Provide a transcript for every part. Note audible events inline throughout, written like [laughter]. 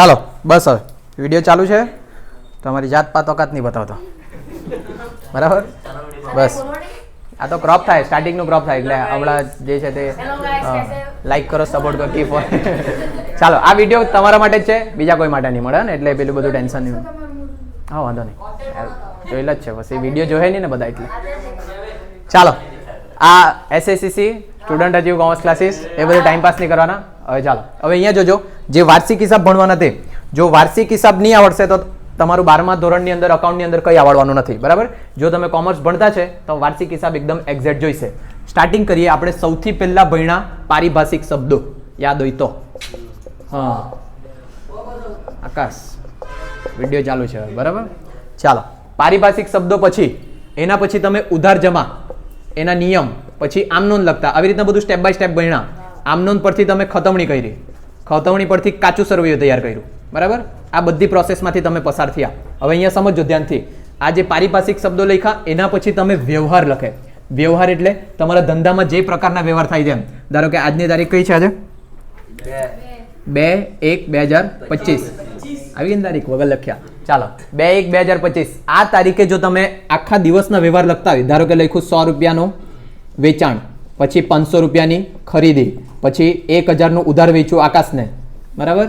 ચાલો બસ હવે. વીડિયો ચાલુ છે? તમારી જાત પાત ઓકાત નહીં બતાવતો. બરાબર? બસ. આ તો ક્રોપ થાય સ્ટાર્ટિંગનું ક્રોપ થાય એટલે હમણાં જે છે તે લાઈક કરો સપોર્ટ કરો કીપ ચાલો આ વીડિયો તમારા માટે જ છે બીજા કોઈ માટે નહીં મળે ને એટલે પેલું બધું ટેન્શન નહીં. હા વાંધો નહીં. જોયેલા જ છે બસ. એ વીડિયો જોયે નહીં ને બધા એટલે. ચાલો આ SSCC student achieve commerce classes એ બધું ટાઈમ પાસ નહીં કરવાના. હવે ચાલો, હવે અહીંયા જોજો, જે વાર્ષિક હિસાબ ભણવાના તે, જો વાર્ષિક હિસાબ નહીં આવડશે તો તમારું બારમા ધોરણની અંદર અકાઉન્ટની અંદર કંઈ આવડવાનું નથી, બરાબર? જો તમે કોમર્સ ભણતા છે, તો વાર્ષિક હિસાબ એકદમ એક્ઝેક્ટ જોઈશે. સ્ટાર્ટિંગ કરીએ આપણે સૌથી પહેલા ભણ્યા પારિભાષિક શબ્દો. યાદ હોય તો. હા. આકાશ. વીડિયો ચાલુ છે બરાબર? ચાલો. પારિભાષિક શબ્દો પછી, એના પછી તમે ઉધાર જમા, એના નિયમ, પછી આમનોંધ લખતા, આવી રીતના બધું સ્ટેપ બાય સ્ટેપ ભણ્યા. આમનોંધ પરથી તમે ખતવણી કરી. ખતવણી પરથી કાચું સરવૈયું તૈયાર કર્યું. બરાબર? આ બધી પ્રોસેસમાંથી તમે પસાર થયા. હવે અહીંયા સમજો ધ્યાનથી. આ જે પારિભાષિક શબ્દો લખ્યા, એના પછી તમે વ્યવહાર લખે. વ્યવહાર એટલે તમારા ધંધામાં જે પ્રકારના વ્યવહાર થાય છે ધારો કે આજની તારીખ કઈ છે આજે? બે એક બે હજાર પચીસ. આવી તારીખ? વગર લખ્યા. ચાલો. બે એક બે હજાર પચીસ. આ તારીખે જો તમે આખા દિવસના વ્યવહાર લખતા હોય, ધારો કે લખ્યું સો રૂપિયાનું વેચાણ, પછી પાંચસો રૂપિયાની ખરીદી પછી એક હજારનું ઉધાર વેચ્યું આકાશને. બરાબર?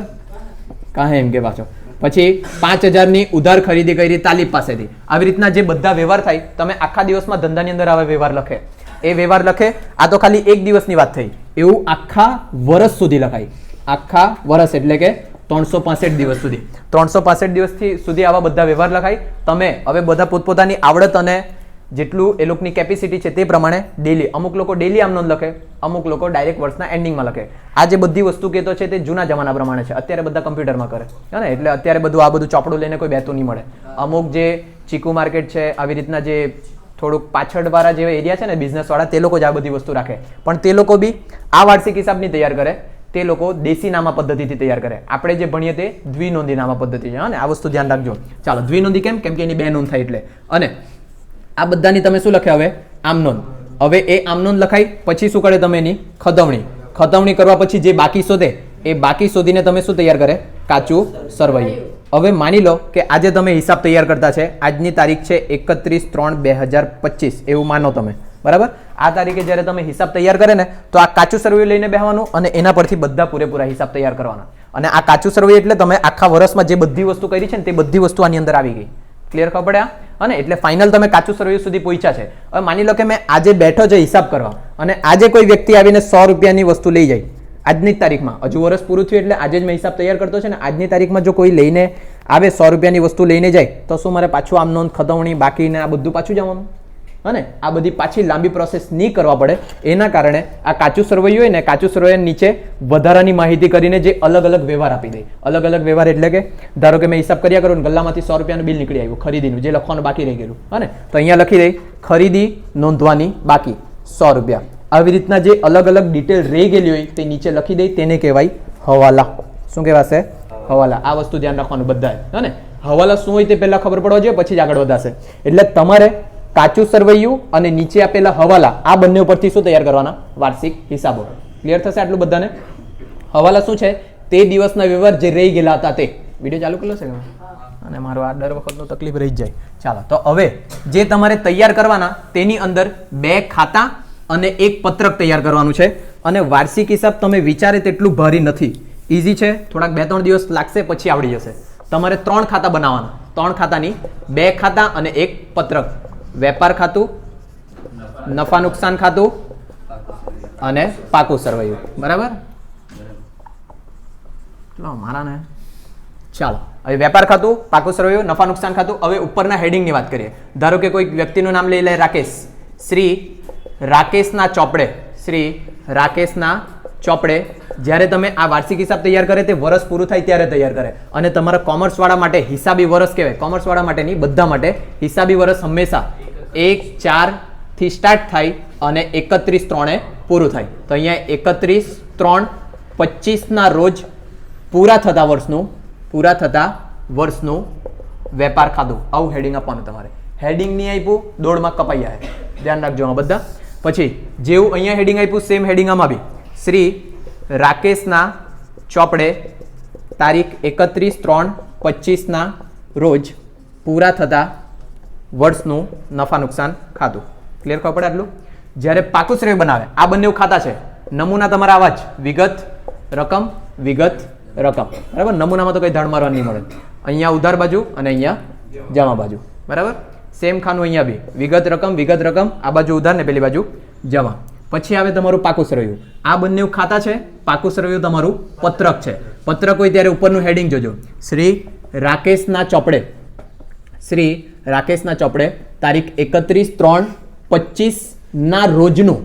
કાહે એમ કે પાછો પછી પાંચ હજારની ઉધાર ખરીદી કરી તાલીબ પાસેથી. આવી રીતના જે બધા વ્યવહાર થાય, તમે આખા દિવસમાં ધંધાની અંદર આવા વ્યવહાર લખે. એ વ્યવહાર લખે, આ તો ખાલી એક દિવસની વાત થઈ. એવું આખા વર્ષ સુધી લખાય. આખા વર્ષ એટલે કે ત્રણસો પાસઠ દિવસ સુધી. ત્રણસો પાસઠ દિવસથી સુધી આવા બધા વ્યવહાર લખાય. તમે હવે બધા પોતપોતાની આવડત અને જેટલું એ લોકોની કેપેસિટી છે તે પ્રમાણે ડેલી અમુક લોકો ડેલી આમ નોંધ લખે, અમુક લોકો ડાયરેક્ટ વર્ષના એન્ડિંગમાં લખે. આ જે બધી વસ્તુ કહેતો છે તે જૂના જમાના પ્રમાણે છે. અત્યારે બધા કમ્પ્યુટરમાં કરે. ને? એટલે અત્યારે બધું આ બધું ચોપડું લઈને કોઈ બેતું નહીં મળે. અમુક જે ચીકુ માર્કેટ છે, આવી રીતના જે થોડુંક પાછળવાળા જે એરિયા છે ને બિઝનેસવાળા તે લોકો જ આ બધી વસ્તુ રાખે. પણ તે લોકો બી આ વાર્ષિક હિસાબની તૈયાર કરે. તે લોકો દેશી નામા પદ્ધતિથી તૈયાર કરે. આપણે જે ભણીએ તે દ્વિનોંધી નામા પદ્ધતિ છે. હા ને? આ વસ્તુ ધ્યાન રાખજો. ચાલો દ્વિનોંધી કેમ? કેમ કે એની બે નોંધ થાય એટલે. અને આ બધાની તમે શું લખ્યા હવે? આમનોન હવે એ આમનોન લખાય પછી શું કરે તમે એની? ખતવણી. ખતવણી કરવા પછી જે બાકી શોધે, એ બાકી શોધીને તમે શું તૈયાર કરે? કાચું સરવૈયું. હવે માની લો કે આજે તમે હિસાબ તૈયાર કરતા છે, આજની તારીખ છે એકત્રીસ ત્રણ બે હજાર પચીસ, એવું માનો તમે. બરાબર? આ તારીખે જ્યારે તમે હિસાબ તૈયાર કરે ને, તો આ કાચું સર્વે લઈને બેહવાનું અને એના પરથી બધા પૂરેપૂરા હિસાબ તૈયાર કરવાના. અને આ કાચું સરવૈયું એટલે તમે આખા વર્ષમાં જે બધી વસ્તુ કરી છે ને, તે બધી વસ્તુ આની અંદર આવી ગઈ. ક્લિયર ખબર પડે આ? અને એટલે ફાઇનલ તમે કાચું સર્વિસ સુધી પહોંચ્યા છે. હવે માની લો કે મેં આજે બેઠો છે હિસાબ કરવા અને આજે કોઈ વ્યક્તિ આવીને સો રૂપિયાની વસ્તુ લઈ જાય. આજની તારીખમાં. હજુ વર્ષ પૂરું થયું એટલે આજે જ મેં હિસાબ તૈયાર કરતો છે ને, આજની તારીખમાં જો કોઈ લઈને આવે સો રૂપિયાની વસ્તુ લઈને જાય, તો શું મારે પાછું આમ નોંધ ખતવણી બાકીને આ બધું પાછું જવાનું? અને આ બધી પાછી લાંબી પ્રોસેસ નહીં કરવા પડે. એના કારણે આ કાચું સર્વૈયું હોય ને કાચું સર્વૈયા નીચે વધારાની માહિતી કરીને જે અલગ અલગ વ્યવહાર આપી દે. અલગ અલગ વ્યવહાર એટલે કે, ધારો કે મેં હિસાબ કર્યા કરું ને ગલ્લામાંથી સો રૂપિયાનું બિલ નીકળી આવ્યું ખરીદીનું, જે લખવાનું બાકી રહી ગયેલું ને? તો અહીંયા લખી દઈ ખરીદી નોંધવાની બાકી, સો રૂપિયા. આવી રીતના જે અલગ અલગ ડિટેલ રહી ગયેલી હોય તે નીચે લખી દઈ તેને કહેવાય હવાલા. શું કહેવાશે? હવાલા. આ વસ્તુ ધ્યાન રાખવાનું બધાએ, હા ને? હવાલા શું હોય તે પહેલાં ખબર પડવા જોઈએ, પછી જ આગળ વધાશે. એટલે તમારે કાચું સરવૈયું અને નીચે આપેલા હવાલા, આ બંને ઉપરથી શું તૈયાર કરવાના? વાર્ષિક હિસાબો. ક્લિયર થશે આટલું બધાને? હવાલા શું છે? તે દિવસના વ્યવહાર જે રહી ગયેલા હતા તે. વીડિયો ચાલુ કરેલો છે અને મારો આ દર વખતનો તકલીફ રહી જાય. ચાલો, તો હવે જે તમારે તૈયાર કરવાના, તેની અંદર બે ખાતા અને એક પત્રક તૈયાર કરવાનું છે. અને વાર્ષિક હિસાબ તમે વિચારે તેટલું ભારી નથી. ઇઝી છે? થોડાક બે ત્રણ દિવસ લાગશે, પછી આવડી જશે. તમારે ત્રણ ખાતા બનાવવાના. ત્રણ ખાતાની બે ખાતા અને એક પત્રક. વેપાર ખાતું, નફા નુકસાન ખાતું અને પાકું સરવૈયું. બરાબર? મારા ને ચાલો, હવે વેપાર ખાતું, પાકું સરવૈયું, નફા નુકસાન ખાતું. હવે ઉપરના હેડિંગની વાત કરીએ. ધારો કે કોઈ વ્યક્તિનું નામ લઈ લે રાકેશ. શ્રી રાકેશના ચોપડે. શ્રી રાકેશના ચોપડે. જ્યારે તમે આ વાર્ષિક હિસાબ તૈયાર કરે તે વર્ષ પૂરું થાય ત્યારે તૈયાર કરે. અને તમારા કોમર્સ વાળા માટે હિસાબી વર્ષ કહેવાય. કોમર્સવાળા માટે નહીં, બધા માટે હિસાબી વર્ષ હંમેશા એક ચારથી સ્ટાર્ટ થાય અને એકત્રીસ, ત્રણે પૂરું થાય. તો અહીંયા એકત્રીસ, ત્રણ પચીસના રોજ પૂરા થતા વર્ષનું, પૂરા થતા વર્ષનું વેપાર ખાધું. આવું હેડિંગ આપવાનું તમારે. હેડિંગ નહીં આપ્યું, દોડમાં કપાઈ જાય. ધ્યાન રાખજો બધા. પછી, જેવું અહીંયા હેડિંગ આપ્યું સેમ હેડિંગ આમાં બી. શ્રી રાકેશના ચોપડે તારીખ એકત્રીસ ત્રણ પચીસના રોજ પૂરા થતા વર્ષનું નફા નુકસાન ખાતું ક્લિયર ખબર પડે આટલું? જ્યારે પાકું શ્રેય બનાવે, આ બંને ખાતા છે. નમૂના તમારા આવા જ. વિગત, રકમ વિગત, રકમ. બરાબર? નમૂનામાં તો કંઈ ધાડ મારવા નહીં મળે. અહીંયા ઉધાર બાજુ અને અહીંયા જમા બાજુ. બરાબર? સેમ ખાનું અહીંયા બી. વિગત, રકમ વિગત, રકમ, આ બાજુ ઉધાર ને પેલી બાજુ જમા. પછી આવે તમારું પાકું સરવૈયું. આ બંને ખાતા છે, પાકું સરવૈયું તમારું પત્રક છે. પત્રક હોય ત્યારે ઉપરનું હેડિંગ જોજો. શ્રી રાકેશના ચોપડે. શ્રી રાકેશના ચોપડે તારીખ એકત્રીસ ત્રણ પચીસ ના રોજનું.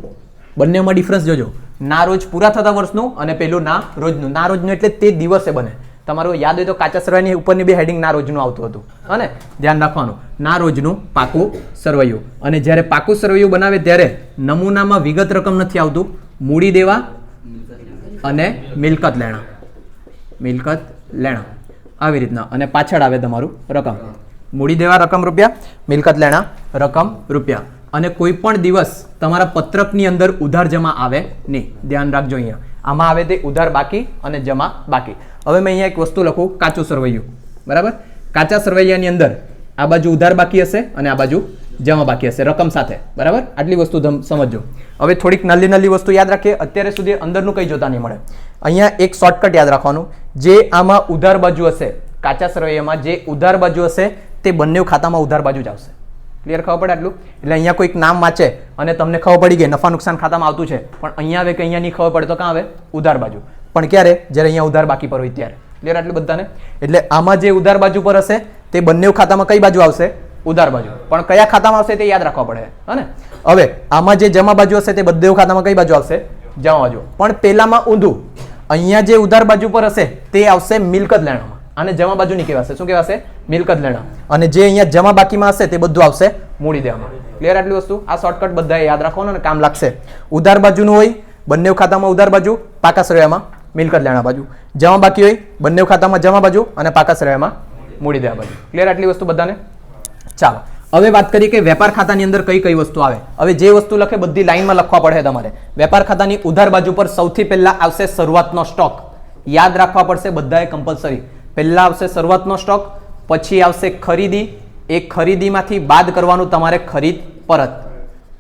બંનેમાં ડિફરન્સ જોજો. ના રોજ પૂરા થતા વર્ષનું અને પેલું ના રોજનું. ના રોજનું એટલે તે દિવસે બને. તમારું યાદ હોય તો કાચા સરવાઈની ઉપરની બે હેડિંગ ના રોજનું આવતું હતું. અને ધ્યાન રાખવાનું, ના રોજનું પાકું સરવૈયું. અને જ્યારે પાકું સરવૈયું બનાવે ત્યારે નમૂનામાં વિગત રકમ નથી આવતું. મૂડી દેવા અને મિલકત લેણા. મિલકત લેણા. આવી રીતના. અને પાછળ આવે તમારું રકમ. મૂડી દેવા રકમ રૂપિયા, મિલકત લેણા રકમ રૂપિયા. અને કોઈ પણ દિવસ તમારા પત્રકની અંદર ઉધાર જમા આવે નહીં. ધ્યાન રાખજો અહીંયા. આમાં આવે તે ઉધાર બાકી અને જમા બાકી. હવે મેં અહીંયા એક વસ્તુ લખું, કાચું સરવૈયું. બરાબર? કાચા સરવૈયાની અંદર આ બાજુ ઉધાર બાકી હશે અને આ બાજુ જમા બાકી હશે, રકમ સાથે. બરાબર? આટલી વસ્તુ સમજજો. હવે થોડીક નલ્લી નલ્લી વસ્તુ યાદ રાખીએ. અત્યારે સુધી અંદરનું કંઈ જોતા નહીં મળે. અહીંયા એક શોર્ટકટ યાદ રાખવાનું. જે આમાં ઉધાર બાજુ હશે, કાચા સરવૈયામાં જે ઉધાર બાજુ હશે, તે બંને ખાતામાં ઉધાર બાજુ જ આવશે. ક્લિયર ખબર પડે આટલું? એટલે અહીંયા કોઈક નામ વાંચે અને તમને ખબર પડી ગઈ, નફા નુકસાન ખાતામાં આવતું છે. પણ અહીંયા આવે કે અહીંયા નહીં ખબર પડે તો કાં આવે? ઉધાર બાજુ. પણ ક્યારે? જ્યારે અહીંયા ઉધાર બાકી પર હોય ત્યારે. ક્લિયર આટલું બધાને? એટલે આમાં જે ઉધાર બાજુ પર હશે, તે બંને ખાતામાં કઈ બાજુ આવશે? ઉધાર બાજુ. પણ કયા ખાતામાં આવશે તે યાદ રાખવા પડે. હે હવે, આમાં જે જમા બાજુ હશે તે બધે ખાતામાં કઈ બાજુ આવશે? જમા બાજુ. પણ પેલામાં ઊંધું. અહીંયા જે ઉધાર બાજુ પર હશે, તે આવશે મિલકત લેણામાં. આને જમા બાજુ નહીં કહેવાશે શું કહેવાશે મિલકત લેણા. અને જે અહીંયા જમા બાકીમાં હશે તે બધું આવશે મૂડી દેવામાં. ક્લિયર આટલી વસ્તુ? આ શોર્ટકટ બધાએ યાદ રાખવાનું અને કામ લાગશે. ઉધાર બાજુનું હોય બંને ખાતામાં ઉધાર બાજુ પાકા શ્રેયામાં મિલકત લેણા બાજુ. જમા બાકી હોય બંને ખાતામાં જમા બાજુ અને પાકા શ્રેયામાં મૂડી દેવા બાજુ. ક્લિયર આટલી વસ્તુ બધાને? ચાલો. હવે વાત કરીએ કે વેપાર ખાતાની અંદર કઈ કઈ વસ્તુ આવે. હવે જે વસ્તુ લખે બધી લાઈનમાં લખવા પડે તમારે. વેપાર ખાતાની ઉધાર બાજુ પર સૌથી પહેલા આવશે શરૂઆતનો સ્ટોક યાદ રાખવા પડશે બધાએ કમ્પલસરી પહેલા આવશે શરૂઆતનો સ્ટોક પછી આવશે ખરીદી. એ ખરીદીમાંથી બાદ કરવાનું તમારે ખરીદ પરત.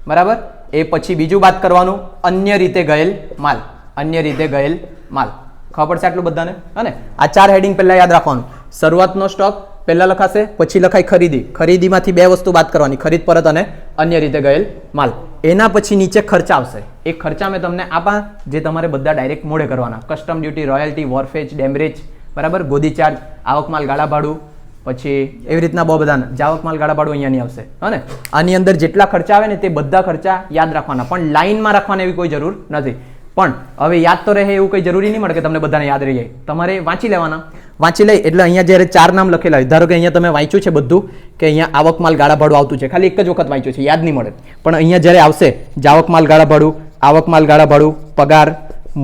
બરાબર? એ પછી બીજું બાદ કરવાનું અન્ય રીતે ગયેલ માલ. અન્ય રીતે ગયેલ માલ. ખબર પડશે આટલું બધાને? અને આ ચાર હેડિંગ પહેલાં યાદ રાખવાનું. શરૂઆતનો સ્ટોક પહેલાં લખાશે, પછી લખાય ખરીદી. ખરીદીમાંથી બે વસ્તુ બાદ કરવાની. ખરીદ પરત અને અન્ય રીતે ગયેલ માલ. એના પછી નીચે ખર્ચા આવશે. એ ખર્ચા મેં તમને આપા, જે તમારે બધા ડાયરેક્ટ મોડે કરવાના. Custom duty royalty wharfage demurrage બરાબર? ગોદી ચાર્જ આવક માલ ગાળા ભાડું પછી એવી રીતના બહુ બધા જાવક માલ ગાળા ભાડું અહીંયાની આવશે. હને આની અંદર જેટલા ખર્ચા આવે ને તે બધા ખર્ચા યાદ રાખવાના. પણ લાઇનમાં રાખવાની એવી કોઈ જરૂર નથી. પણ હવે યાદ તો રહે એવું કંઈ જરૂરી નહીં મળે કે તમને બધાને યાદ રહી જાય તમારે વાંચી લેવાના. વાંચી લઈ એટલે અહીંયા જ્યારે ચાર નામ લખેલા હોય, ધારો કે અહીંયા તમે વાંચ્યું છે બધું કે અહીંયા આવક માલ ગાળા ભાડું આવતું છે. ખાલી એક જ વખત વાંચ્યું છે, યાદ નહીં મળે. પણ અહીંયા જ્યારે આવશે, જાવક માલ ગાળા ભાડું આવક માલ ગાળા ભાડું પગાર,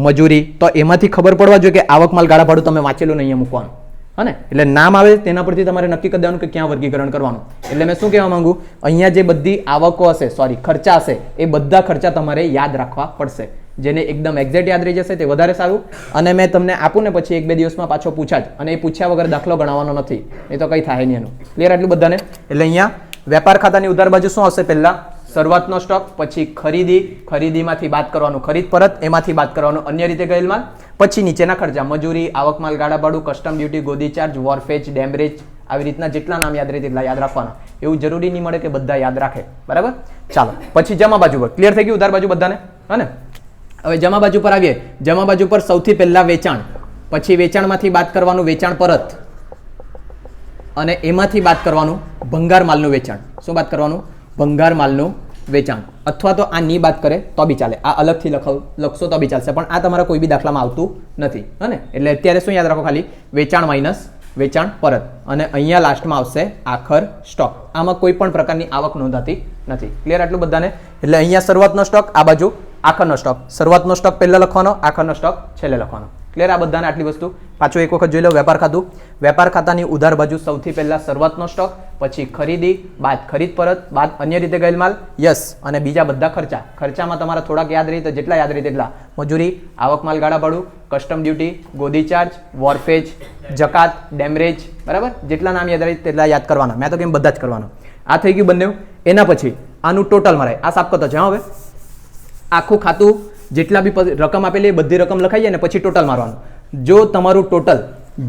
મજૂરી, તો એમાંથી ખબર પડવા જોઈએ કે આવક માલ ગાળા ભાડું તમે વાંચેલું નહીં અહીંયા મૂકવાનું. હા ને? એટલે નામ આવે તેના પરથી તમારે નક્કી કરી દેવાનું કે ક્યાં વર્ગીકરણ કરવાનું. એટલે મેં શું કહેવા માંગુ? અહીંયા જે બધી આવકો હશે સોરી ખર્ચા હશે, એ બધા ખર્ચા તમારે યાદ રાખવા પડશે. જેને એકદમ એક્ઝેક્ટ યાદ રહી જશે તે વધારે સારું. અને મેં તમને આપું ને પછી એક બે દિવસમાં પાછો પૂછા અને એ પૂછ્યા વગર દાખલો ગણાવવાનો નથી. એ તો કંઈ થાય નહીં એનું. ક્લિયર આટલું બધાને? એટલે અહીંયા વેપાર ખાતાની ઉધાર બાજુ શું હશે પહેલા? શરૂઆતનો સ્ટોક, પછી ખરીદી, ખરીદીમાંથી બાદ કરવાનું ખરીદ પરત, એમાંથી બાદ કરવાનું અન્ય રીતે ગયેલ માલ, પછી નીચેના ખર્ચા, મજૂરી આવકમાલ ગાળા ભાડું કસ્ટમ ડ્યુટી ગોદી ચાર્જ વોરફેજ ડેમરેજ આવી રીતના જેટલા નામ યાદ રહે તેટલા યાદ રાખવાના. એવું જરૂરી નહીં મળે કે બધા યાદ રાખે. બરાબર? ચાલો, પછી જમા બાજુ પર. ક્લિયર થઈ ગયું ઉધાર બાજુ બધાને? હે હવે જમા બાજુ પર આવીએ. જમા બાજુ પર સૌથી પહેલા વેચાણ. પછી વેચાણમાંથી બાદ કરવાનું વેચાણ પરત. અને એમાંથી બાદ કરવાનું ભંગાર માલનું વેચાણ. શું બાદ કરવાનું? ભંગાર માલનું વેચાણ. અથવા તો આ ની બાદ કરે તો બી ચાલે. આ અલગથી લખ, લખશો તો બી ચાલશે. પણ આ તમારા કોઈ બી દાખલામાં આવતું નથી. હે એટલે અત્યારે શું યાદ રાખો ખાલી? વેચાણ માઇનસ વેચાણ પરત. અને અહીંયા લાસ્ટમાં આવશે આખર સ્ટોક આમાં કોઈ પણ પ્રકારની આવક નોંધાતી નથી. ક્લિયર આટલું બધાને? એટલે અહીંયા શરૂઆતનો સ્ટોક આ બાજુ આખરનો સ્ટોક શરૂઆતનો સ્ટોક પહેલાં લખવાનો, આખરનો સ્ટોક છેલ્લે લખવાનો. ક્લિયર આ બધાને આટલી વસ્તુ? પાછું એક વખત જોઈ લો, વેપાર ખાતું. વેપાર ખાતાની ઉધાર બાજુ સૌથી પહેલાં શરૂઆતનો સ્ટોક પછી ખરીદી, બાદ ખરીદ પરત, બાદ અન્ય રીતે ગયેલ માલ. યસ અને બીજા બધા ખર્ચા. ખર્ચામાં તમારા થોડાક યાદ રહી તો જેટલા યાદ રહી તેટલા. મજૂરી, આવક માલ ગાળા ભાડું કસ્ટમ ડ્યુટી ગોદી ચાર્જ વોરફેજ જકાત ડેમરેજ બરાબર? જેટલા નામ યાદ રહી તેટલા યાદ કરવાના. મેં તો કેમ બધા જ કરવાના? આ થઈ ગયું બંને. એના પછી આનું ટોટલ મરાય આ સાફ કરતા છે હવે. આખું ખાતું જેટલા બી રકમ આપેલી એ બધી રકમ લખાઈ જાય ને પછી ટોટલ મારવાનું. જો તમારું ટોટલ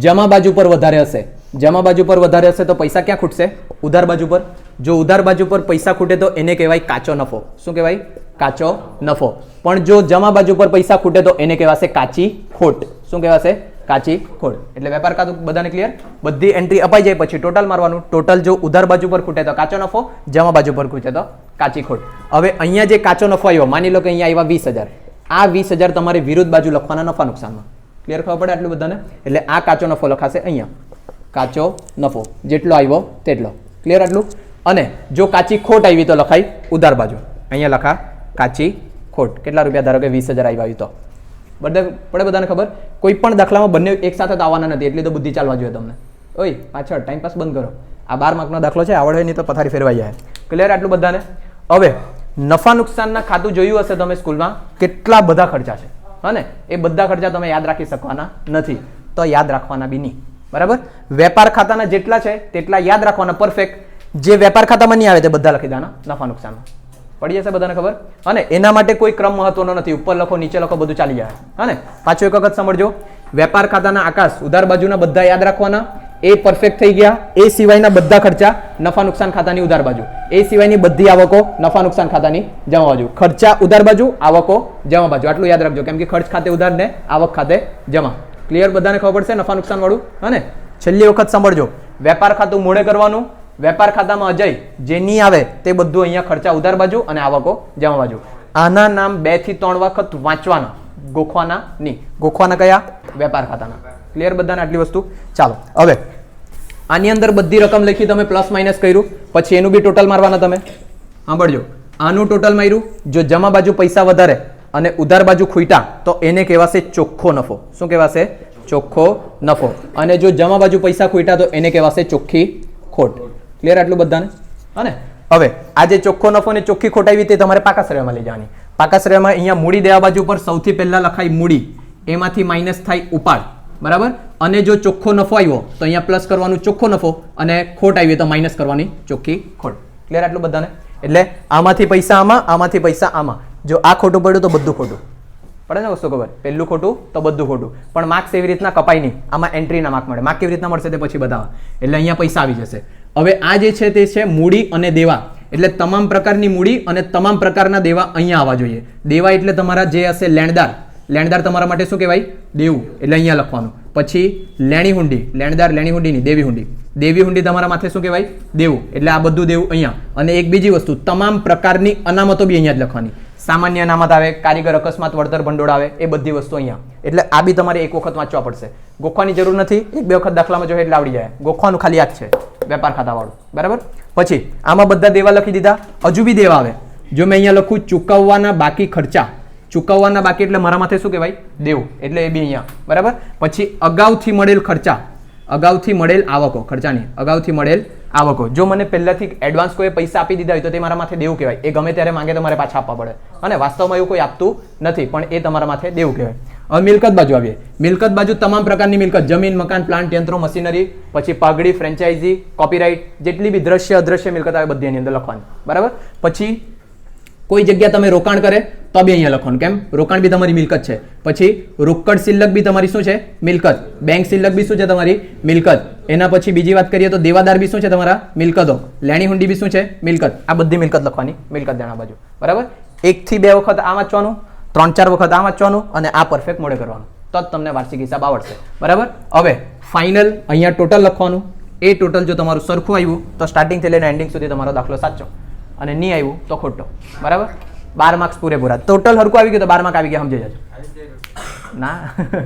જમા બાજુ પર વધારે હશે, જમા બાજુ પર વધારે હશે તો પૈસા ક્યાં ખૂટશે? ઉધાર બાજુ પર. જો ઉધાર બાજુ પર પૈસા ખૂટે તો એને કહેવાય કાચો નફો. શું કહેવાય? કાચો નફો. પણ જો જમા બાજુ પર પૈસા ખૂટે તો એને કહેવાશે કાચી ખોટ. શું કહેવાશે? કાચી ખોટ. એટલે વેપાર કાતું બધાને ક્લિયર બધી એન્ટ્રી અપાઈ જાય, પછી ટોટલ મારવાનું. ટોટલ જો ઉધાર બાજુ પર ખૂટે તો કાચો નફો, જમા બાજુ પર ખૂટે તો કાચી ખોટ. હવે અહીંયા જે કાચો નફો આવ્યો, માની લો કે અહીંયા આવ્યા વીસ હજાર. આ વીસ હજાર તમારે વિરુદ્ધ બાજુ લખવાના નફા નુકસાનમાં. ક્લિયર ખબર પડે આટલું બધાને? એટલે આ કાચો નફો લખાશે અહીંયા. કાચો નફો. જેટલો આવ્યો તેટલો. ક્લિયર આટલું? અને જો કાચી ખોટ આવી તો લખાય ઉધાર બાજુ. અહીંયા લખા કાચી ખોટ. કેટલા રૂપિયા ધારો કે વીસ હજાર આવ્યા તો. બધા પડે બધાને ખબર? કોઈ પણ દાખલામાં બંને એક સાથે આવવાના નથી. એટલી તો બુદ્ધિ ચાલવા જોઈએ તમને. ઓય, પાછળ ટાઈમ પાસ બંધ કરો. આ બાર માર્કનો દાખલો છે, આવડે નહીં તો પથારી ફેરવાઈ જાય. ક્લિયર આટલું બધાને? હવે નફા નુકસાનના ખાતું જોયું હશે તમે સ્કૂલમાં? કેટલા બધા ખર્ચા છે? હને? એ બધા ખર્ચા તમે યાદ રાખી શકવાના નથી. તો યાદ રાખવાના બી નહીં. બરાબર? વેપાર ખાતાના જેટલા છે, તેટલા યાદ રાખવાના પરફેક્ટ જે વેપાર ખાતામાં નહીં આવે તે બધા લખી દેવાના નફા નુકસાનમાં. પડી જશે બધાને ખબર? અને એના માટે કોઈ ક્રમ મહત્વનો નથી. ઉપર લખો, નીચે લખો, બધું ચાલી જાય. હા ને પાછું એક વખત સમજો વેપાર ખાતાના આકાશ ઉધાર બાજુના બધા યાદ રાખવાના. એ પરફેક્ટ થઈ ગયા. એ સિવાયના બધા ખર્ચા નફા નુકસાન ખાતાની ઉધાર બાજુ. એ સિવાયની બધી આવકો નફા નુકસાન ખાતાની જમા બાજુ. ખર્ચા ઉધાર બાજુ, આવકો જમા બાજુ. આટલું યાદ રાખજો, કેમ કે ખર્ચ ખાતે ઉધાર ને આવક ખાતે જમા. ક્લિયર બધાને ખબર પડશે નફા નુકસાન વાળું હા ને? છેલ્લી વખત સાંભળજો. વેપાર ખાતું મોડે કરવાનું, વેપાર ખાતામાં અજય જે નહીં આવે તે બધું અહીંયા ખર્ચા ઉધાર બાજુ અને આવકો જમા બાજુ. આના નામ બેથી ત્રણ વખત વાંચવાના. ગોખવાના નહીં. ગોખવાના કયા? વેપાર ખાતાના. ક્લિયર બધાને આટલી વસ્તુ? ચાલો, હવે, આની અંદર બધી રકમ લખી તમે પ્લસ માઇનસ કર્યું, પછી એનું બી ટોટલ મારવાના તમે. સાંભળજો, આનું ટોટલ માર્યું, જો જમા બાજુ પૈસા વધારે અને ઉધાર બાજુ ખૂટા તો એને કહેવાશે ચોખ્ખો નફો. શું કહેવાશે? ચોખ્ખો નફો. અને જો જમા બાજુ પૈસા ખૂટા તો એને કહેવાશે ચોખ્ખી ખોટ. ક્લિયર આટલું બધાને? અને હવે, આ જે ચોખ્ખો નફો અને ચોખ્ખી ખોટ આવી તે તમારે પાકાશ્રયમાં લઈ જવાની. પાકાશ્રયમાં અહીંયા મૂડી દેવા બાજુ પર સૌથી પહેલા લખાય મૂડી. એમાંથી માઇનસ થાય ઉપાડ. બરાબર? અને જો ચોખ્ખો નફો આવ્યો, તો અહીંયા પ્લસ કરવાનું ચોખ્ખો નફો અને ખોટ આવી તો માઇનસ કરવાની ચોખ્ખી ખોટ. ક્લિયર આટલું બધાને? એટલે આમાંથી પૈસા આમાં, આમાંથી પૈસા આમાં. જો આ ખોટું પડ્યું તો બધું ખોટું. પડે ને વસ્તુ ખબર? પહેલું ખોટું તો બધું ખોટું. પણ માર્ક્સ એવી રીતના કપાય નહીં. આમાં એન્ટ્રીના માર્ક મળે. માર્ક કેવી રીતના મળશે તે પછી બતાવવા એટલે અહીંયા પૈસા આવી જશે. હવે આ જે છે તે છે મૂડી અને દેવા. એટલે તમામ પ્રકારની મૂડી અને તમામ પ્રકારના દેવા અહીંયા આવવા જોઈએ. દેવા એટલે તમારા જે હશે લેણદાર. લેણદાર તમારા માટે શું કહેવાય? દેવું. એટલે અહીંયા લખવાનું. પછી લેણી હુંડી. લેણદાર લેણી હુંડી નહીં દેવી હુંડી. દેવી હુંડી તમારા માથે શું કહેવાય? દેવું. એટલે આ બધું દેવું અહીંયા. અને એક બીજી વસ્તુ, તમામ પ્રકારની અનામતો બી અહીંયા જ લખવાની. સામાન્ય અનામત આવે, કારીગર અકસ્માત, વળતર ભંડોળ આવે, એ બધી વસ્તુ અહીંયા. એટલે આ બી તમારે એક વખત વાંચવા પડશે. ગોખવાની જરૂર નથી. એક બે વખત દાખલામાં જો એટલે આવડી જાય. ગોખવાનું ખાલી યાદ છે. વેપાર ખાતાવાળું. બરાબર? પછી, આમાં બધા દેવા લખી દીધા. હજુ બી દેવા આવે. જો મેં અહીંયા લખું, ચૂકવવાના બાકી ખર્ચા. ચૂકવવાના બાકી એટલે મારા માથે શું કહેવાય? દેવું. એટલે એ બી અહીંયા. બરાબર? પછી અગાઉથી મળેલ ખર્ચા. અગાઉથી મળેલ આવકો. ખર્ચાની અગાઉથી મળેલ આવકો. જો મને પહેલાથી એડવાન્સ કોઈ પૈસા આપી દીધા હોય તો તે મારા માથે દેવું કહેવાય. એ ગમે ત્યારે માંગે તો મારે પાછા આપવા પડે. અને વાસ્તવમાં એવું કોઈ આપતું નથી, પણ એ તમારા માથે દેવું કહેવાય. હવે મિલકત બાજુ આવીએ. મિલકત બાજુ તમામ પ્રકારની મિલકત. જમીન, મકાન પ્લાન્ટ યંત્રો મશીનરી પછી પાઘડી ફ્રેન્ચાઇઝી કોપીરાઇટ જેટલી બી દ્રશ્ય અદ્રશ્ય મિલકત આવે બધી એની અંદર લખવાની. બરાબર? પછી કોઈ જગ્યા તમે રોકાણ કરે, તો બી અહીંયા લખવાનું. કેમ? રોકાણ બી તમારી મિલકત છે. પછી રોકડ સિલ્લક બી તમારી શું છે? મિલકત. બેંક સિલ્લક બી શું છે તમારી? મિલકત. એના પછી બીજી વાત કરીએ તો દેવાદાર બી શું છે તમારા? મિલકતો. લેણી હુંડી બી શું છે? મિલકત. આ બધી મિલકત લખવાની. મિલકત જણા બાજુ. બરાબર? એકથી બે વખત આ વાંચવાનું ત્રણ ચાર વખત આ વાંચવાનું અને આ પરફેક્ટ મોડે કરવાનું. તો જ તમને વાર્ષિક હિસાબ આવડશે. બરાબર? હવે ફાઇનલ અહીંયા ટોટલ લખવાનું. એ ટોટલ જો તમારું સરખું આવ્યું, તો સ્ટાર્ટિંગથી લઈને એન્ડિંગ સુધી તમારો દાખલો સાચો. અને નહીં આવ્યું તો ખોટો. બરાબર? બાર માર્ક્સ પૂરેપૂરા ટોટલ હરકું આવી ગયું તો બાર માર્ક આવી ગયા સમજી જજો. ના.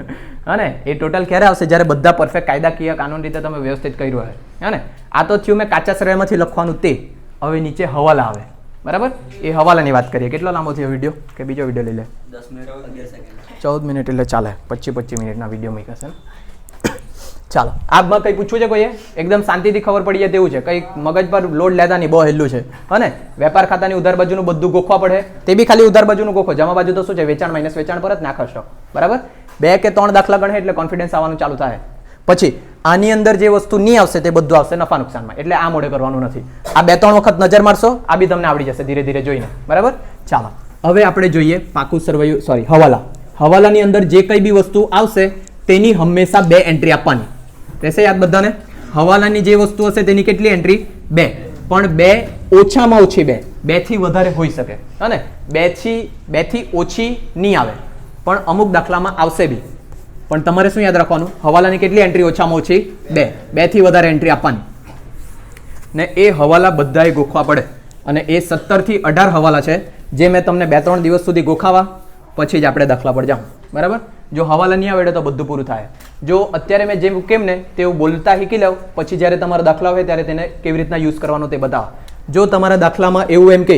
[laughs] હા ને એ ટોટલ ક્યારે આવશે? જ્યારે બધા પરફેક્ટ કાયદાકીય કાનૂન રીતે તમે વ્યવસ્થિત કર્યું હોય. હા ને? આ તો થયું મેં કાચા શ્રેયમાંથી લખવાનું તે. હવે નીચે હવાલા આવે. બરાબર? એ હવાલાની વાત કરીએ. કેટલો લાંબો થયો વીડિયો કે બીજો વીડિયો લઈ લે? ચૌદ મિનિટ એટલે ચાલે. પચીસ પચીસ મિનિટના વીડિયો મૂક્યા છે ને? ચાલો આમાં કંઈ પૂછવું છે કોઈએ? એકદમ શાંતિથી ખબર પડી જાય તેવું છે. કંઈ મગજ પર લોડ લેતા નહીં, બહુ હેલ્લું છે. અને વેપાર ખાતાની ઉધાર બાજુનું બધું ગોખવા પડે. તે બી ખાલી ઉધાર બાજુનું ગોખો. જમા બાજુ તો શું છે? વેચાણ માઇનસ વેચાણ પર જ નાખશો બરાબર? બે કે ત્રણ દાખલા ગણે એટલે કોન્ફિડન્સ આવવાનું ચાલુ થાય. પછી, આની અંદર જે વસ્તુ નહીં આવશે તે બધું આવશે નફા નુકસાનમાં. એટલે આ મોડે કરવાનું નથી. આ બે ત્રણ વખત નજર મારશો, આ બી તમને આવડી જશે ધીરે ધીરે જોઈને. બરાબર? ચાલો. હવે આપણે જોઈએ પાકું સર્વૈયું સોરી હવાલા. હવાલાની અંદર જે કંઈ બી વસ્તુ આવશે તેની હંમેશા બે એન્ટ્રી આપવાની. રહેશે યાદ બધાને? હવાલાની જે વસ્તુ હશે તેની કેટલી એન્ટ્રી બે. પણ બે ઓછામાં ઓછી બે. બેથી વધારે હોઈ શકે. અને બેથી બેથી ઓછી નહીં આવે. પણ અમુક દાખલામાં આવશે બી. પણ તમારે શું યાદ રાખવાનું? હવાલાની કેટલી એન્ટ્રી ઓછામાં ઓછી? બે. બેથી વધારે એન્ટ્રી આપવાની. ને એ હવાલા બધાએ ગોખવા પડે. અને એ સત્તરથી અઢાર હવાલા છે, જે મેં તમને બે ત્રણ દિવસ સુધી ગોખાવા. પછી જ આપણે દાખલા પર જાઉં. બરાબર? જો હવાલા નહીં આવડે તો બધું પૂરું થાય. જો અત્યારે મેં જેમ કેમ ને તેવું બોલતા શીખી લઉં, પછી જ્યારે તમારા દાખલા હોય ત્યારે તેને કેવી રીતના યુઝ કરવાનો તે બતાવો. જો તમારા દાખલામાં એવું એમ કે,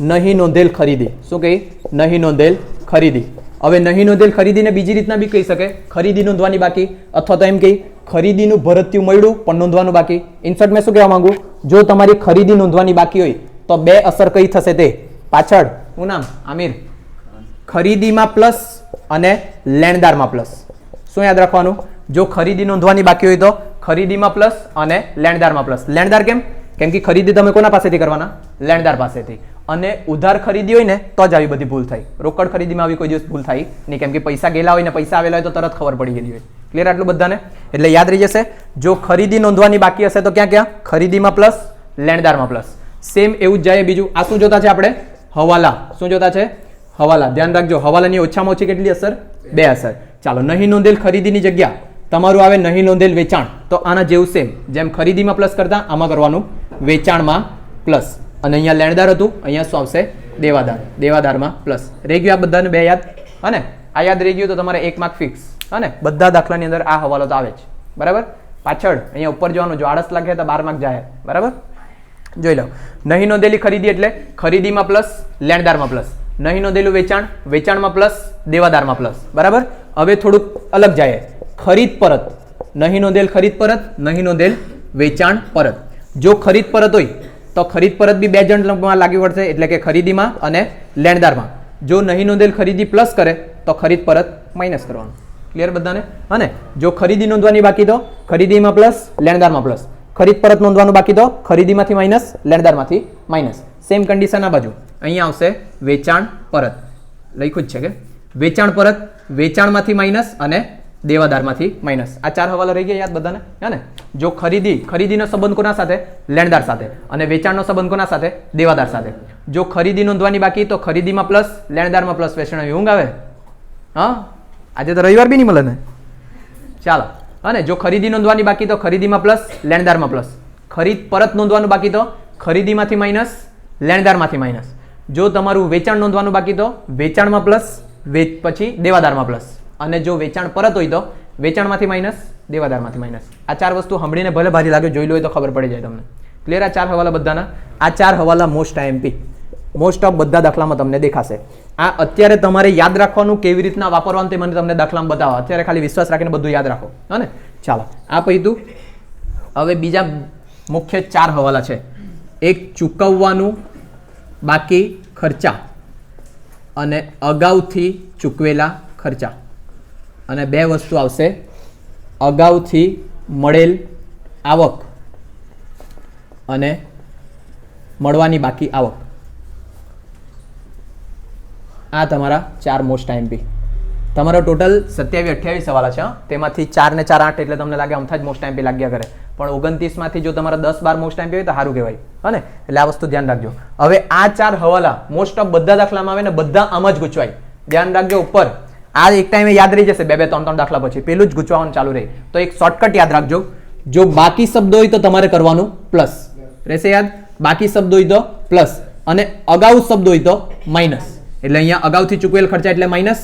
નહીં નોંધેલ ખરીદી. શું કહે? નહીં નોંધેલ ખરીદી. હવે નહીં નોંધેલ ખરીદીને બીજી રીતના બી કહી શકે. ખરીદી નોંધવાની બાકી. અથવા તો એમ કહી, ખરીદીનું ભરત્યું મળ્યું, પણ નોંધવાનું બાકી. ઇન્સર્ટ મેં શું કહેવા માંગુ? જો તમારી ખરીદી નોંધવાની બાકી હોય, તો બે અસર કઈ થશે તે? પાછળ. હું નામ? આમિર. ખરીદીમાં પ્લસ અને લેણદારમાં પ્લસ શું યાદ રાખવાનું? જો ખરીદી નોંધવાની બાકી હોય તો ખરીદીમાં પ્લસ અને લેણદારમાં પ્લસ લેણદાર કેમ? કેમ કે ખરીદી તમે કોના પાસેથી કરવાના? લેણદાર પાસેથી. અને ઉધાર ખરીદી હોય ને, તો જ આવી બધી ભૂલ થાય. રોકડ ખરીદીમાં આવી કોઈ દિવસ ભૂલ થાય નહીં. કેમ કે પૈસા ગયેલા હોય ને, પૈસા આવેલા હોય તો તરત ખબર પડી ગયેલી હોય. ક્લિયર આટલું બધાને? એટલે યાદ રહી જશે, જો ખરીદી નોંધવાની બાકી હશે તો ક્યાં ક્યાં? ખરીદીમાં પ્લસ લેણદારમાં પ્લસ સેમ એવું જ જાય. બીજું, આ શું જોતા છે આપણે? હવાલા. શું જોતા છે? હવાલા, ધ્યાન રાખજો, હવાલાની ઓછામાં ઓછી કેટલી અસર? બે અસર. ચાલો, નહીં નોંધેલ ખરીદીની જગ્યા. તમારું આવે નહીં નોંધેલ વેચાણ. તો આના જેવું સેમ જેમ ખરીદીમાં પ્લસ કરતા, આમાં કરવાનું વેચાણમાં પ્લસ અને અહીંયા લેણદાર હતું, અહીંયા શું આવશે? દેવાદાર. દેવાદારમાં પ્લસ રહી ગયું આ બધાને બે યાદ? અને આ યાદ રહી ગયું તો તમારે એક માર્ક ફિક્સ અને બધા દાખલાની અંદર આ હવાલો તો આવે જ. બરાબર? પાછળ, અહીંયા ઉપર જવાનું, જો આળસ લાગે તો બાર માર્ક જાય. બરાબર? જોઈ લો. નહીં નોંધેલી ખરીદી એટલે ખરીદીમાં પ્લસ લેણદારમાં પ્લસ નહીં નોંધેલું વેચાણ, વેચાણમાં પ્લસ દેવાદારમાં પ્લસ બરાબર? હવે થોડુંક અલગ જાય. ખરીદ પરત. નહીં નોંધેલ ખરીદ પરત, નહીં નોંધેલ વેચાણ પરત. જો ખરીદ પરત હોય, તો ખરીદ પરત બી બે જણમાં લાગી પડશે એટલે કે ખરીદીમાં અને લેણદારમાં. જો નહીં નોંધેલ ખરીદી પ્લસ કરે, તો ખરીદ પરત માઇનસ કરવાનું. ક્લિયર બધાને? અને જો ખરીદી નોંધવાની બાકી તો ખરીદીમાં પ્લસ લેણદારમાં પ્લસ ખરીદ પરત નોંધવાનું બાકી તો ખરીદીમાંથી માઇનસ લેણદારમાંથી માઇનસ સેમ કન્ડિશન આ બાજુ. અહીંયા આવશે વેચાણ પરત. લખ્યું જ છે કે? વેચાણ પરત, વેચાણમાંથી માઇનસ અને દેવાદારમાંથી માઇનસ આ ચાર હવાલા રહી ગયા યાદ બધાને? હે ને? જો ખરીદી, ખરીદીનો સંબંધ કોના સાથે? લેણદાર સાથે. અને વેચાણનો સંબંધ કોના સાથે? દેવાદાર સાથે. જો ખરીદી નોંધવાની બાકી તો ખરીદીમાં પ્લસ લેણદારમાં પ્લસ વેચાણ ઊંઘ આવે? હા? આજે તો રવિવાર બી નહીં મળે ને? ચાલો. અને જો ખરીદી નોંધવાની બાકી તો ખરીદીમાં પ્લસ લેણદારમાં પ્લસ ખરીદ પરત નોંધવાનું બાકી તો ખરીદીમાંથી માઇનસ લેણદારમાંથી માઇનસ જો તમારું વેચાણ નોંધવાનું બાકી તો વેચાણમાં પ્લસ વેચ પછી દેવાદારમાં પ્લસ અને જો વેચાણ પરત હોય તો વેચાણમાંથી માઇનસ દેવાદારમાંથી માઇનસ આ ચાર વસ્તુ સાંભળીને ભલે ભારી લાગે જોઈ લો તો ખબર પડી જાય તમને. ક્લિયર આ ચાર હવાલા બધાના? આ ચાર હવાલા મોસ્ટ આઈએમપી મોસ્ટ ઓફ બધા દાખલામાં તમને દેખાશે. આ અત્યારે તમારે યાદ રાખવાનું કેવી રીતના વાપરવાનું તે મને તમને દાખલામાં બતાવો. અત્યારે ખાલી વિશ્વાસ રાખીને બધું યાદ રાખો. હા ને? ચાલો. આ પૈતું. હવે બીજા મુખ્ય ચાર હવાલા છે. એક ચૂકવવાનું બાકી ખર્ચા અને અગાઉથી ચૂકવેલા ખર્ચા. અને બે વસ્તુ આવશે. અગાઉથી મળેલ આવક અને મળવાની બાકી આવક. આ તમારા ચાર મોસ્ટ આઈએમપી તમારો ટોટલ સત્યાવીસ, અઠ્યાવીસ સવાલ છે તેમાંથી ચાર ને ચાર આઠ એટલે તમને લાગે અમથા જ મોસ્ટ ટાઈમ લાગ્યા કરે. પણ ઓગણત્રીસમાંથી જો તમારા દસ, બાર મોસ્ટ ટાઈમ હોય તો સારું કહેવાય. હા ને? એટલે આ વસ્તુ ધ્યાન રાખજો. હવે આ ચાર હવાલા મોસ્ટ ઓફ બધા દાખલામાં આવે ને બધા આમ જ ગૂંચવાય. ધ્યાન રાખજો ઉપર. આ એક ટાઈમે યાદ રહી જશે, બે બે, ત્રણ ત્રણ દાખલા પછી. પેલું જ ગૂંચવાનું ચાલુ રહે. તો એક શોર્ટકટ યાદ રાખજો. જો બાકી શબ્દો હોય તો તમારે કરવાનું પ્લસ રહેશે યાદ? બાકી શબ્દો હોય તો પ્લસ અને અગાઉ શબ્દો હોય તો માઇનસ એટલે અહીંયા અગાઉથી ચૂકવેલ ખર્ચા એટલે માઇનસ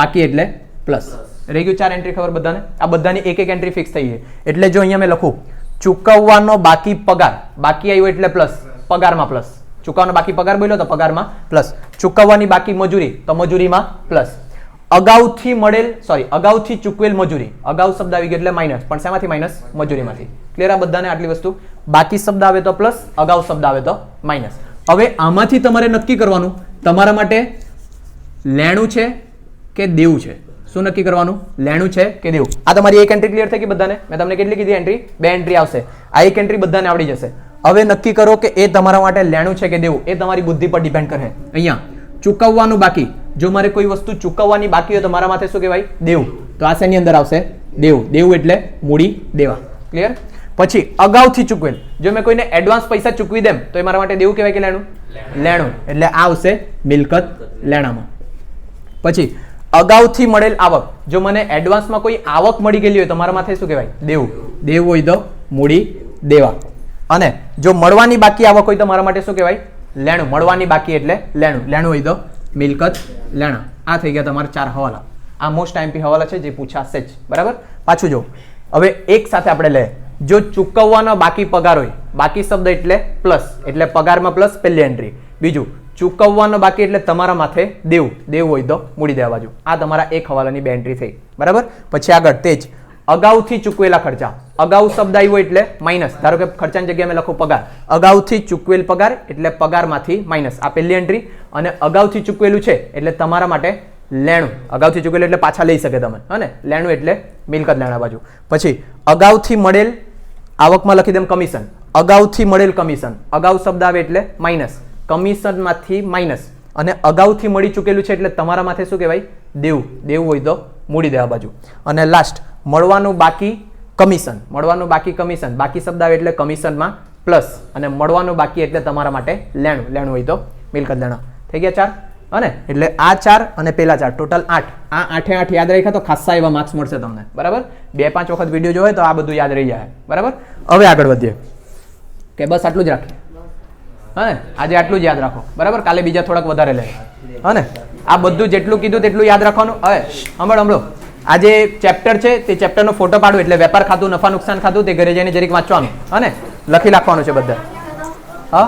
બાકી એટલે પ્લસ રહી ગયું ચાર એન્ટ્રી ખબર બધાને? આ બધાની એક એક એન્ટ્રી ફિક્સ થઈ છે એટલે જો અહીંયા મેં લખું, ચૂકવવાનો બાકી પગાર. બાકી આવ્યો એટલે પ્લસ પગારમાં પ્લસ ચૂકવવાનો બાકી પગાર બોલ્યો તો પગારમાં પ્લસ ચૂકવવાની બાકી મજૂરી, તો મજૂરીમાં પ્લસ અગાઉથી મળેલ સોરી અગાઉથી ચૂકવેલ મજૂરી. અગાઉ શબ્દ આવી ગયો એટલે માઇનસ પણ શેમાંથી માઇનસ મજૂરીમાંથી. ક્લિયર આ બધાને આટલી વસ્તુ? બાકી શબ્દ આવે તો પ્લસ અગાઉ શબ્દ આવે તો માઇનસ હવે આમાંથી તમારે નક્કી કરવાનું, તમારા માટે લેણું છે કે દેવું છે? શું નક્કી કરવાનું? લેણું છે કે દેવું? આ તમારી એક એન્ટ્રી ક્લિયર થઈ ગઈ બધાને. મેં તમને કેટલી કીધી એન્ટ્રી બે એન્ટ્રી આવશે. આ એક એન્ટ્રી બધાને આવડી જશે. હવે નક્કી કરો કે એ તમારા માટે લેણું છે કે દેવું? એ તમારી બુદ્ધિ પર ડિપેન્ડ કરે. અહીંયા ચૂકવવાનું બાકી. જો મારે કોઈ વસ્તુ ચૂકવવાની બાકી હોય તો મારા માથે શું કહેવાય? દેવું. તો આ શેની અંદર આવશે? દેવું. દેવું એટલે મૂડી દેવા. ક્લિયર પછી અગાઉથી ચૂકવેલ. જો મેં કોઈને એડવાન્સ પૈસા ચૂકવી દેમ તો એ મારા માટે દેવું કહેવાય કે લેણું. લેણું. એટલે આ આવશે મિલકત લેણામાં. પછી અગાઉથી મળેલ આવક. જો મને એડવાન્સમાં કોઈ આવક મળી ગયેલી હોય તો મારા માથે શું કહેવાય? દેવું. દેવું હોય તો મૂડી દેવા. અને જો મળવાની બાકી આવક હોય તો મારા માટે શું કહેવાય? લેણું. મળવાની બાકી એટલે લેણું. લેણું હોય તો મિલકત, લેણા. આ થઈ ગયા તમારા ચાર હવાલા. આ મોસ્ટ ટાઈમપી હવાલા છે જે પૂછાશે જ. બરાબર? પાછું જો હવે એક સાથે આપણે લે જો ચૂકવવાનો બાકી પગાર હોય, બાકી શબ્દ એટલે પ્લસ એટલે પગારમાં પ્લસ પહેલી એન્ટ્રી બીજું ચૂકવવાનો બાકી એટલે તમારા માથે દેવું. દેવું હોય તો મૂડી દેવા બાજુ. આ તમારા એક હવાલાની બે એન્ટ્રી થઈ. બરાબર? પછી આગળ તે જ. અગાઉથી ચૂકવેલા ખર્ચા. અગાઉ શબ્દ આવ્યો એટલે માઇનસ ધારો કે ખર્ચાની જગ્યાએ મેં લખું પગાર. અગાઉથી ચૂકવેલ પગાર એટલે પગારમાંથી માઇનસ આ પહેલી એન્ટ્રી અને અગાઉથી ચૂકવેલું છે એટલે તમારા માટે લેણું. અગાઉથી ચૂકવેલું એટલે પાછા લઈ શકે તમે હા લેણું એટલે મિલકત લેણા બાજુ. પછી અગાઉથી મળેલ આવકમાં લખી દેમ કમિશન અગાઉથી મળેલ કમિશન અગાઉ શબ્દ આવે એટલે માઇનસ કમિશનમાંથી માઇનસ અને અગાઉથી મળી ચૂકેલું છે એટલે તમારા માથે શું કહેવાય? દેવું. દેવું હોય તો મૂડી દેવા બાજુ. અને લાસ્ટ મળવાનું બાકી કમિશન. મળવાનું બાકી કમિશન. બાકી શબ્દ આવે એટલે કમિશનમાં પ્લસ અને મળવાનું બાકી એટલે તમારા માટે લેણું. લેણું હોય તો મિલકત લેણા. થઈ ગયા ચાર? અને? એટલે આ ચાર અને પેલા ચાર. ટોટલ આઠ. આ આઠે આઠ યાદ રાખ્યા તો ખાસા એવા માર્ક્સ મળશે તમને. બરાબર? બે પાંચ વખત વીડિયો જોવે તો આ બધું યાદ રહી જાય. બરાબર? હવે આગળ વધીએ. કે બસ આટલું જ રાખીએ. હા? આજે આટલું જ યાદ રાખો. બરાબર? કાલે બીજા થોડાક વધારે લે. હા આ બધું જેટલું કીધું તેટલું યાદ રાખવાનું. હવે હમણાં હમણાં આજે ચેપ્ટર છે, તે ચેપ્ટરનો ફોટો પાડો એટલે વેપાર ખાતું નફા નુકસાન ખાતું તે ઘરે જઈને જરીક વાંચવાનું. હા લખી નાખવાનું છે બધા. હા?